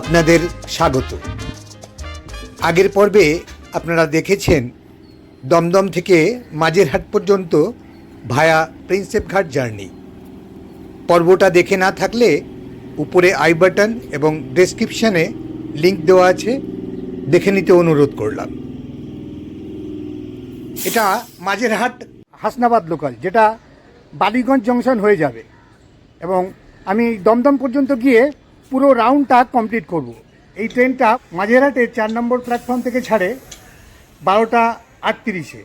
আপনাদের স্বাগত। আগের পর্বে আপনারা দেখেছেন, দমদম থেকে মাঝেরহাট পর্যন্ত ভায়া প্রিন্সেপ ঘাট জার্নি পর্বটা দেখে না থাকলে উপরে আই বাটন এবং ডেসক্রিপশানে লিঙ্ক দেওয়া আছে, দেখে নিতে অনুরোধ করলাম। এটা মাঝেরহাট হাসনাবাদ লোকাল যেটা বালিগঞ্জ জংশন হয়ে যাবে। এবং আমি দমদম পর্যন্ত গিয়ে পুরো রাউন্ডটা কমপ্লিট করব। এই ট্রেনটা মাঝেরহাটে চার নম্বর প্ল্যাটফর্ম থেকে ছাড়ে বারোটা আটত্রিশে।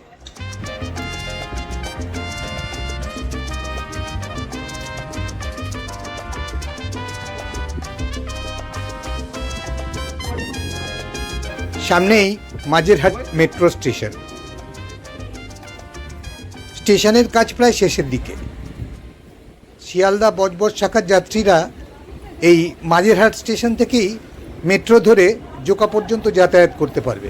সামনেই মাঝেরহাট মেট্রো স্টেশন স্টেশনের কাজ প্রায় শেষের দিকে। শিয়ালদা বজবজ শাখার যাত্রীরা এই মাঝেরহাট স্টেশন থেকেই মেট্রো ধরে জোকা পর্যন্ত যাতায়াত করতে পারবে।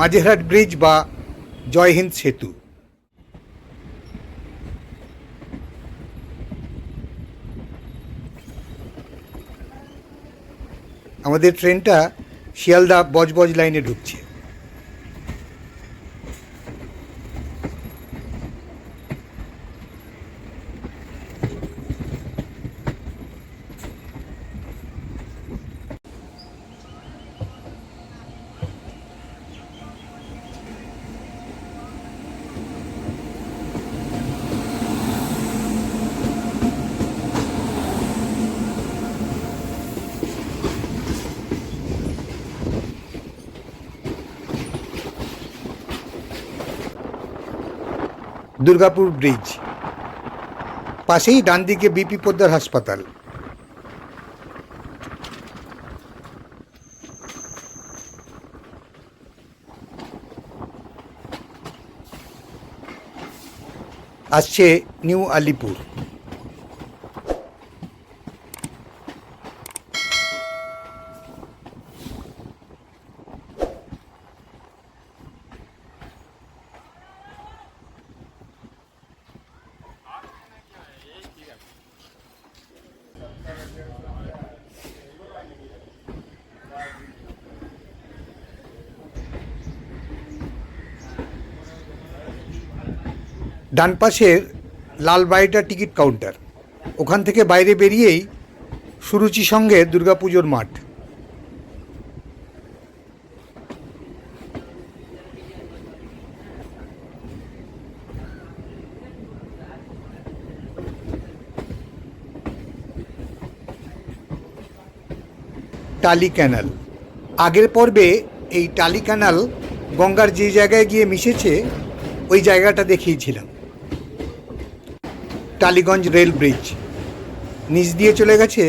মাঝেরহাট ব্রিজ বা জয়হিন্দ সেতু। আমাদের ট্রেনটা শিয়ালদা বজবজ লাইনে ঢুকছে। দুর্গাপুর ব্রিজ। পাশেই ডান দিকে বিপি পোদ্দার হাসপাতাল। আসছে নিউ আলিপুর। ডান পাশের লাল বাড়িটা টিকিট কাউন্টার। ওখান থেকে বাইরে বেরিয়েই সুরুচি সঙ্গে দুর্গাপুজোর মাঠ। টালি ক্যানাল। আগের পর্বে এই টালি ক্যানাল গঙ্গার যে জায়গায় গিয়ে মিশেছে, ওই জায়গাটা দেখিয়েছিলাম টালিগঞ্জ রেল ব্রিজ। নিচ দিয়ে চলে গেছে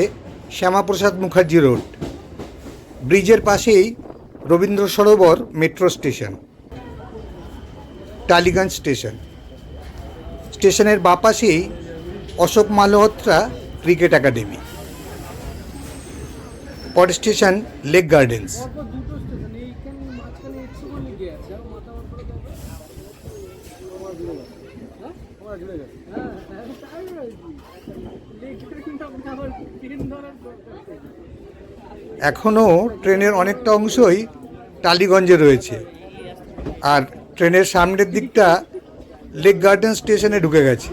শ্যামাপ্রসাদ মুখার্জি রোড। ব্রিজের পাশেই Rabindra Sarobar metro station. Tollygunge station. স্টেশনের বাপাশেই অশোক মালহোত্রা ক্রিকেট একাডেমি। পর স্টেশন লেক গার্ডেন্স। এখনও ট্রেনের অনেকটা অংশই টালিগঞ্জে রয়েছে। আর ট্রেনের সামনের দিকটা লেক গার্ডেন স্টেশনে ঢুকে গেছে।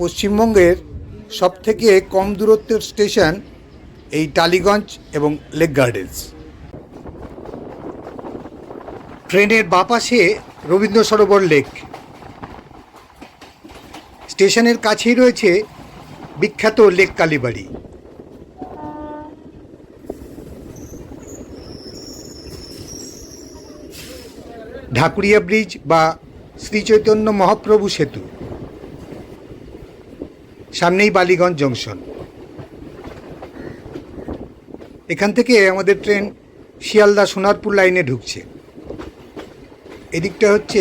পশ্চিমবঙ্গের সবথেকে কম দূরত্বের স্টেশন এই টালিগঞ্জ এবং লেক গার্ডেন্স। ট্রেনের বাপাশে রবীন্দ্র সরোবর লেক। স্টেশনের কাছেই রয়েছে বিখ্যাত লেক কালীবাড়ি। ঢাকুরিয়া ব্রিজ বা শ্রী চৈতন্য মহাপ্রভু সেতু। সামনেই বালিগঞ্জ জংশন। এখান থেকে আমাদের ট্রেন শিয়ালদা সোনারপুর লাইনে ঢুকছে। এদিকটা হচ্ছে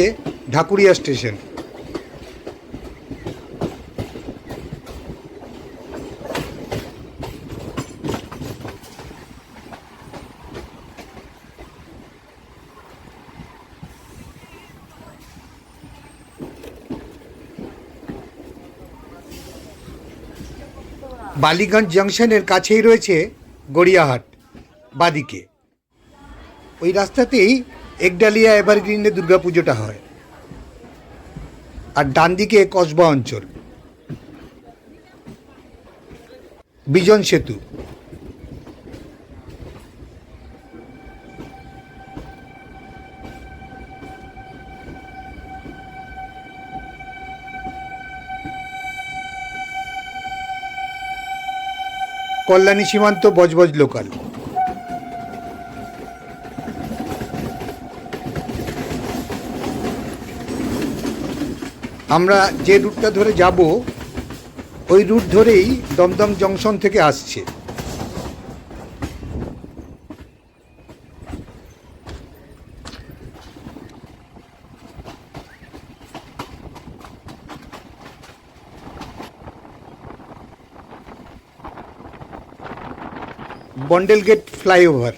ঢাকুরিয়া স্টেশন। বালিগঞ্জ জংশনের কাছেই রয়েছে গড়িয়াহাট বাদিকে। ওই রাস্তাতেই একডালিয়া এভারগ্রিনে দুর্গাপুজোটা হয়। আর ডান দিকে কসবা অঞ্চল। বিজন সেতু। কল্যাণী সীমান্ত বজবজ লোকাল। আমরা যে রুটটা ধরে যাব, ওই রুট ধরেই দমদম জংশন থেকে আসছে। বন্ডেল গেট ফ্লাইওভার,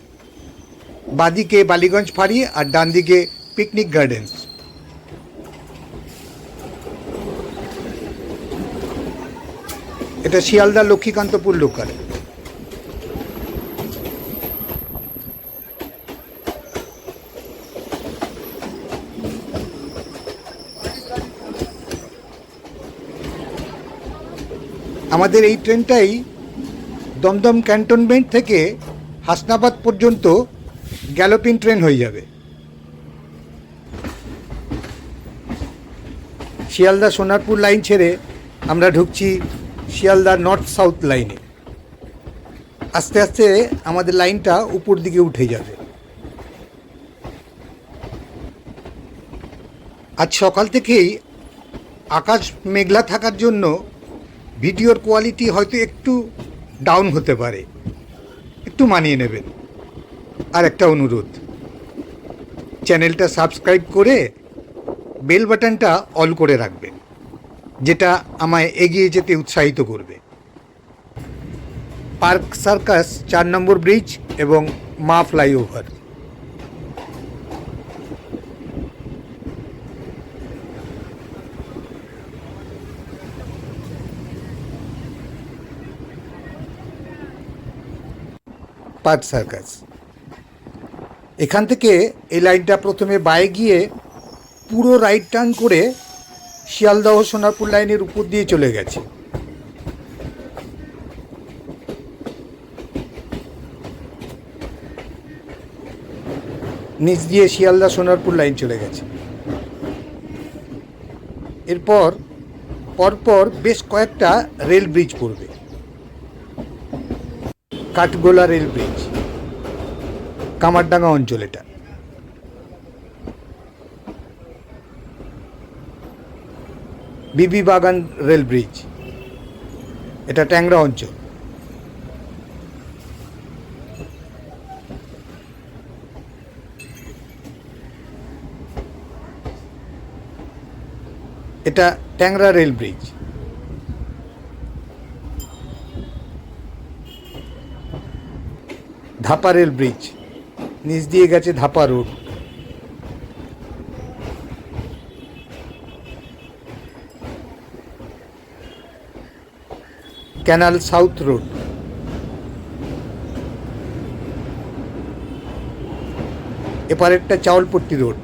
বাদিকে বালিগঞ্জ ফাঁড়ি আর ডান দিকে পিকনিক গার্ডেন্স। এটা শিয়ালদা লক্ষ্মীকান্তপুর লোকাল আমাদের এই ট্রেনটাই দমদম ক্যান্টনমেন্ট থেকে হাসনাবাদ পর্যন্ত গ্যালোপিং ট্রেন হয়ে যাবে। শিয়ালদা সোনারপুর লাইন ছেড়ে আমরা ঢুকছি শিয়ালদা নর্থ সাউথ লাইনে। আস্তে আস্তে আমাদের লাইনটা উপর দিকে উঠে যাবে। আজ সকাল থেকেই আকাশ মেঘলা থাকার জন্য ভিডিওর কোয়ালিটি হয়তো একটু ডাউন হতে পারে। একটু মানিয়ে নেবেন। আর একটা অনুরোধ, চ্যানেলটা সাবস্ক্রাইব করে বেল বাটনটা অল করে রাখবেন। যেটা আমায় এগিয়ে যেতে উৎসাহিত করবে। পার্ক সার্কাস চার নম্বর ব্রিজ এবং মা ফ্লাইওভার। Park circus. এখান থেকে এই লাইনটা প্রথমে বায়ে গিয়ে পুরো রাইট টার্ন করে শিয়ালদহ সোনারপুর লাইনের উপর দিয়ে চলে গেছে। নিচ দিয়ে শিয়ালদা সোনারপুর লাইন চলে গেছে। এরপর, পরপর বেশ কয়েকটা রেল ব্রিজ পড়বে। কাঠগোলা রেল ব্রিজ, কামারডাঙ্গা অঞ্চল এটা বিবি বাগান রেল ব্রিজ। এটা ট্যাংরা অঞ্চল। এটা Tangra rail bridge. Dhapa rail bridge. নিচ দিয়ে গেছে Dhapa road. Canal south road এপারেরটা Chaulpatti road.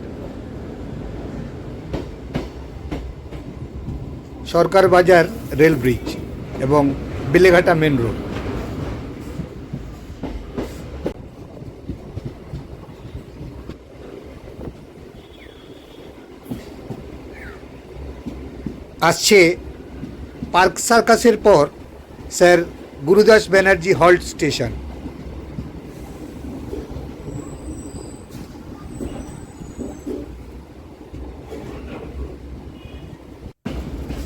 Sarkar Bazar rail bridge এবং বেলেঘাটা মেন রোড। আসছে পার্ক সার্কাসের পর sir Gurudas Banerjee halt station.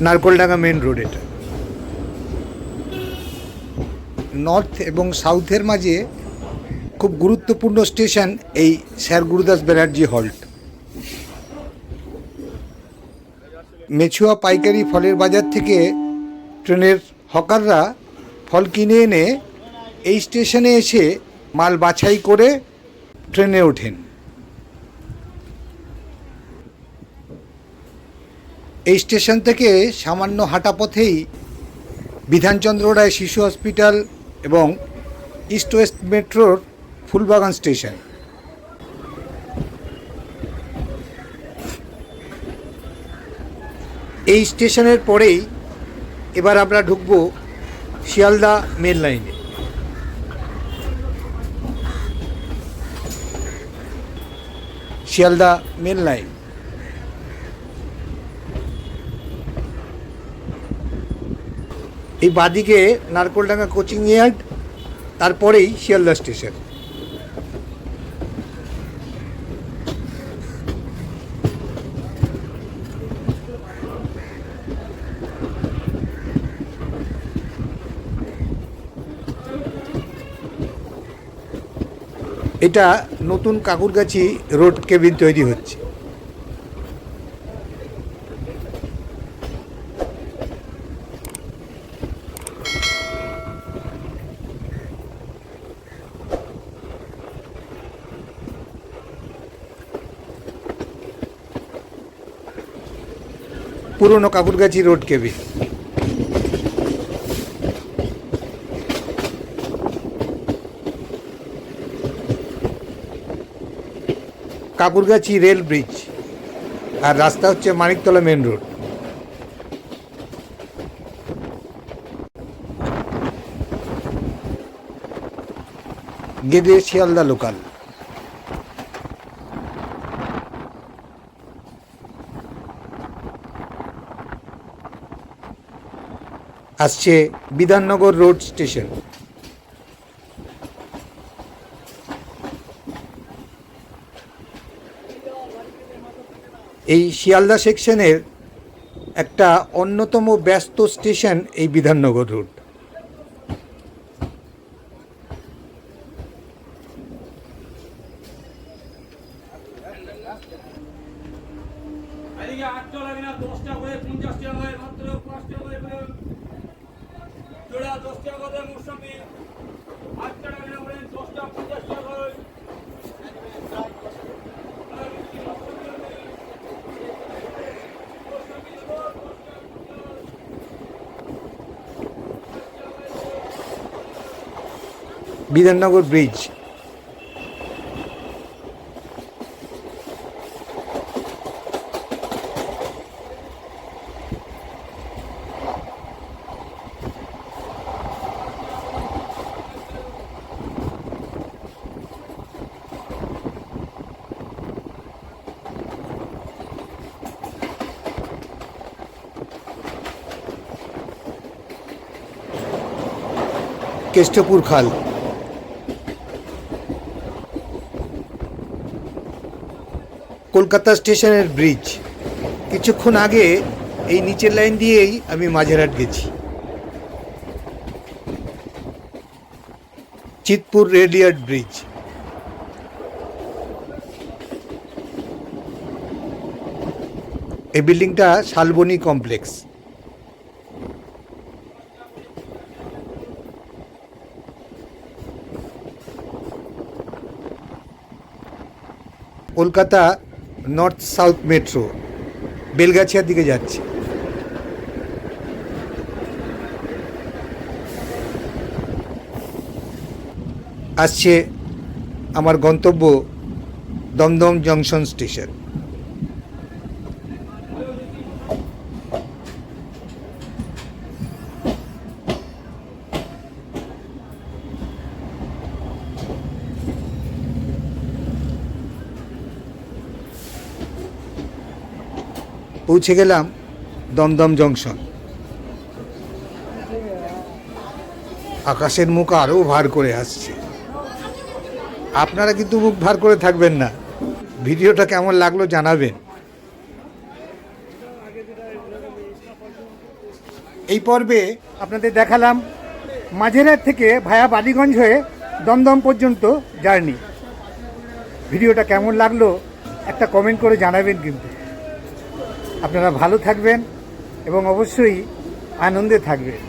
Narkeldanga main road এটা। নর্থ এবং সাউথের মাঝে খুব গুরুত্বপূর্ণ স্টেশন এই স্যার গুরুদাস ব্যানার্জি হল্ট। মেছুয়া পাইকারি ফলের বাজার থেকে ট্রেনের হকাররা ফল কিনে এনে এই স্টেশনে এসে মাল বাছাই করে ট্রেনে ওঠেন। এই স্টেশন থেকে সামান্য হাঁটা পথেই বিধানচন্দ্র রায় শিশু হসপিটাল এবং ইস্ট ওয়েস্ট মেট্রোর ফুলবাগান স্টেশন। এই স্টেশনের পরেই এবার আমরা ঢুকব শিয়ালদা মেন লাইনে শিয়ালদা মেন লাইন এই বাদিকে নারকোলডাঙ্গা কোচিং ইয়ার্ড, তারপরেই শিয়ালদা স্টেশন। এটা নতুন কাকুরগাছি রোড কেবিন তৈরি হচ্ছে। পুরনো Kankurgachi road cabin. Kankurgachi rail bridge আর রাস্তা হচ্ছে Maniktala main road. Gede Sealdah local. আসছে বিধাননগর রোড স্টেশন। এই শিয়ালদা সেকশনের একটা অন্যতম ব্যস্ত স্টেশন এই বিধাননগর না দশটা করে পঞ্চাশ টাকা মাত্র পাঁচ টাকা করে করে করে বিধাননগর ব্রিজ। কেষ্টপুর খাল। কলকাতা স্টেশনের ব্রিজ কিছুক্ষণ আগে এই নিচের লাইন দিয়েই আমি মাঝেরহাট গেছি। চিতপুর রেলিয়ার্ড ব্রিজ এই বিল্ডিংটা Salboni complex Kolkata north south metro বেলগাছিয়ার দিকে যাচ্ছে। আসছে আমার গন্তব্য দমদম জংশন স্টেশন। পৌঁছে গেলাম দমদম জংশন। আকাশের মুখ আরও ভার করে আসছে। আপনারা কিন্তু মুখ ভার করে থাকবেন না। ভিডিওটা কেমন লাগল জানাবেন। এই পর্বে আপনাদের দেখালাম মাঝেরহাট থেকে ভায়া বালিগঞ্জ হয়ে দমদম পর্যন্ত জার্নি। ভিডিওটা কেমন লাগল একটা কমেন্ট করে জানাবেন কিন্তু। আপনারা ভালো থাকবেন এবং অবশ্যই আনন্দে থাকবেন।